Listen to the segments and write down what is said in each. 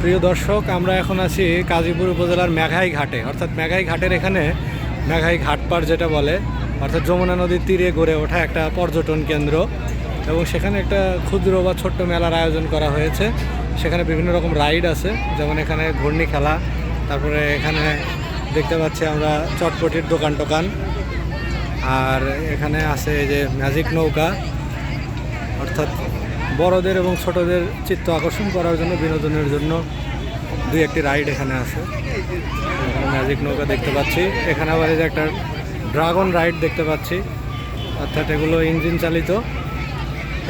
প্রিয় দর্শক, আমরা এখন আছি কাজীপুর উপজেলার মেঘাই ঘাটে। অর্থাৎ মেঘাই ঘাটের এখানে, মেঘাই ঘাটপাড় যেটা বলে, অর্থাৎ যমুনা নদীর তীরে গড়ে ওঠা একটা পর্যটন কেন্দ্র। এবং সেখানে একটা ক্ষুদ্র বা ছোট্ট মেলার আয়োজন করা হয়েছে। সেখানে বিভিন্ন রকম রাইড আছে, যেমন এখানে ঘূর্ণি খেলা, তারপরে এখানে দেখতে পাচ্ছি আমরা চটপটির দোকান টোকান। আর এখানে আছে এই যে ম্যাজিক নৌকা, অর্থাৎ বড়দের এবং ছোটদের চিত্ত আকর্ষণ করার জন্য, বিনোদনের জন্য দুই একটি রাইড এখানে আছে। ম্যাজিক নৌকা দেখতে পাচ্ছি। এখানে আবার যে একটা ড্রাগন রাইড দেখতে পাচ্ছি। অর্থাৎ এগুলো ইঞ্জিন চালিত।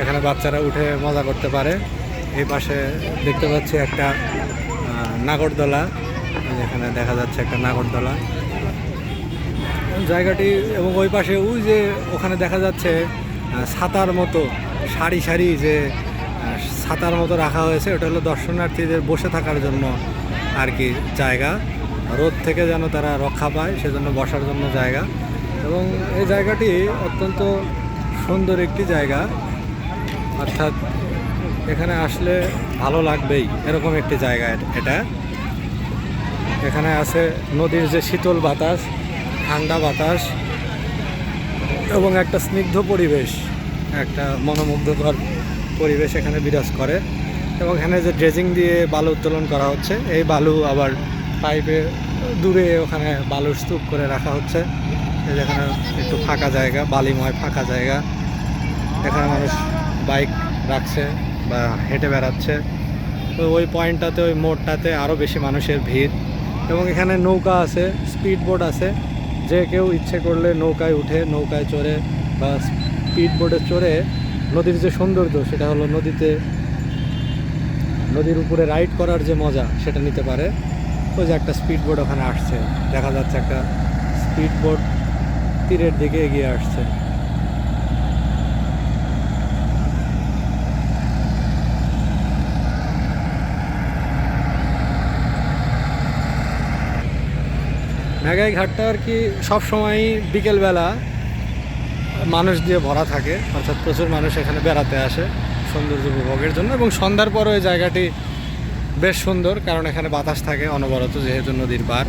এখানে বাচ্চারা উঠে মজা করতে পারে। এই পাশে দেখতে পাচ্ছি একটা নাগরদোলা। এখানে দেখা যাচ্ছে একটা নাগরদোলা। জায়গাটি এবং ওই পাশে ওই যে ওখানে দেখা যাচ্ছে ছাতার মতো সারি সারি যে ছাতার মতো রাখা হয়েছে, ওটা হলো দর্শনার্থীদের বসে থাকার জন্য আর কি জায়গা। রোদ থেকে যেন তারা রক্ষা পায়, সেজন্য বসার জন্য জায়গা। এবং এই জায়গাটি অত্যন্ত সুন্দর একটি জায়গা। অর্থাৎ এখানে আসলে ভালো লাগবেই, এরকম একটি জায়গা এটা। এখানে আছে নদীর যে শীতল বাতাস, ঠান্ডা বাতাস, এবং একটা স্নিগ্ধ পরিবেশ। একটা মনোমুগ্ধকর পরিবেশ এখানে বিরাজ করে। এবং এখানে যে ড্রেজিং দিয়ে বালু উত্তোলন করা হচ্ছে, এই বালু আবার পাইপে দূরে ওখানে বালুর স্তূপ করে রাখা হচ্ছে। যেখানে একটু ফাঁকা জায়গা, বালিময় ফাঁকা জায়গা। এখানে মানুষ বাইক রাখছে বা হেঁটে বেড়াচ্ছে। তো ওই পয়েন্টটাতে, ওই মোড়টাতে আরও বেশি মানুষের ভিড়। এবং এখানে নৌকা আছে, স্পিড বোট আছে। যে কেউ ইচ্ছে করলে নৌকায় উঠে, নৌকায় চড়ে বা স্পিড বোটে চড়ে নদীর যে সৌন্দর্য, সেটা হলো নদীতে, নদীর উপরে রাইড করার যে মজা, সেটা নিতে পারে। ওই যে একটা স্পিড বোট ওখানে আসছে, দেখা যাচ্ছে একটা স্পিড বোট তীরের দিকে এগিয়ে আসছে। মেঘাই ঘাটটা আর কি সবসময়ই বিকেলবেলা মানুষ দিয়ে ভরা থাকে, অর্থাৎ প্রচুর মানুষ এখানে বেড়াতে আসে সৌন্দর্য উপভোগের জন্য এবং সন্ধ্যার পরও ওই জায়গাটি বেশ সুন্দর, কারণ এখানে বাতাস থাকে, অনবরত, যেহেতু নদীর পার